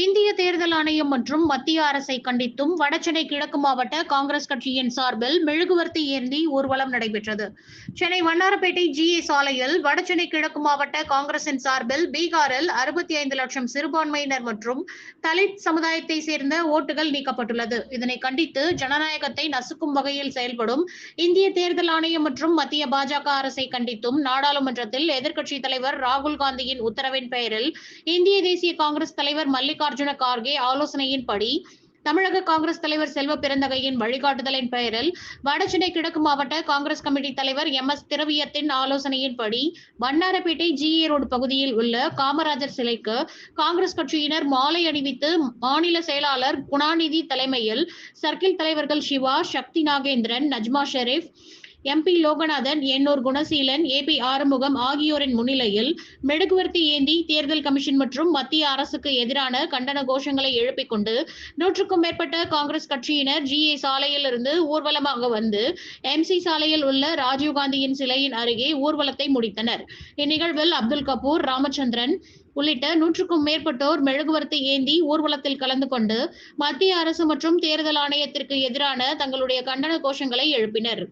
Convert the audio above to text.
இந்திய தேர்தல் ஆணையம் மற்றும் மத்திய அரசை கண்டித்தும் வடசென்னை கிழக்கு மாவட்ட காங்கிரஸ் கட்சியின் சார்பில் மெழுகுவர்த்தி ஏந்தி ஊர்வலம் நடைபெற்றது. சென்னை வண்ணாரப்பேட்டை ஜிஏ சாலையில் வடசென்னை கிழக்கு மாவட்ட காங்கிரசின் சார்பில் பீகாரில் அறுபத்தி ஐந்து லட்சம் சிறுபான்மையினர் மற்றும் தலித் சமுதாயத்தை சேர்ந்த ஓட்டுகள் நீக்கப்பட்டுள்ளது. இதனை கண்டித்து ஜனநாயகத்தை நசுக்கும் வகையில் செயல்படும் இந்திய தேர்தல் ஆணையம் மற்றும் மத்திய பாஜக அரசை கண்டித்தும் நாடாளுமன்றத்தில் எதிர்க்கட்சி தலைவர் ராகுல் காந்தியின் உத்தரவின் பெயரில் இந்திய தேசிய காங்கிரஸ் தலைவர் மல்லிக் மல்லிகார்ஜுன கார்கே ஆலோசனையின்படி தமிழக காங்கிரஸ் தலைவர் செல்வ பிறந்தகையின் வழிகாட்டுதலின் பெயரில் வடசென்னை கிழக்கு மாவட்ட காங்கிரஸ் கமிட்டி தலைவர் எம் எஸ் திரவியத்தின் ஆலோசனையின்படி வண்ணாரப்பேட்டை ஜிஏ ரோடு பகுதியில் உள்ள காமராஜர் சிலைக்கு காங்கிரஸ் கட்சியினர் மாலை அணிவித்து மாநில செயலாளர் குணாநிதி தலைமையில் சர்க்கிள் தலைவர்கள் Siva Sakthi Nagendran Najma Sherif M P Loganathan Ennore Gunaseelan A P Arumugam ஆகியோரின் முன்னிலையில் மெழுகுவர்த்தி ஏந்தி தேர்தல் கமிஷன் மற்றும் மத்திய அரசுக்கு எதிரான கண்டன கோஷங்களை எழுப்பிக் கொண்டு நூற்றுக்கும் மேற்பட்ட காங்கிரஸ் கட்சியினர் ஜிஏ சாலையில் இருந்து ஊர்வலமாக வந்து எம்சி சாலையில் உள்ள ராஜீவ்காந்தியின் சிலையின் அருகே ஊர்வலத்தை முடித்தனர். இந்நிகழ்வில் அப்துல் கபூர் ராமச்சந்திரன் உள்ளிட்ட நூற்றுக்கும் மேற்பட்டோர் மெழுகுவர்த்தி ஏந்தி ஊர்வலத்தில் கலந்து கொண்டு மத்திய அரசு மற்றும் தேர்தல் ஆணையத்திற்கு எதிரான தங்களுடைய கண்டன கோஷங்களை எழுப்பினர்.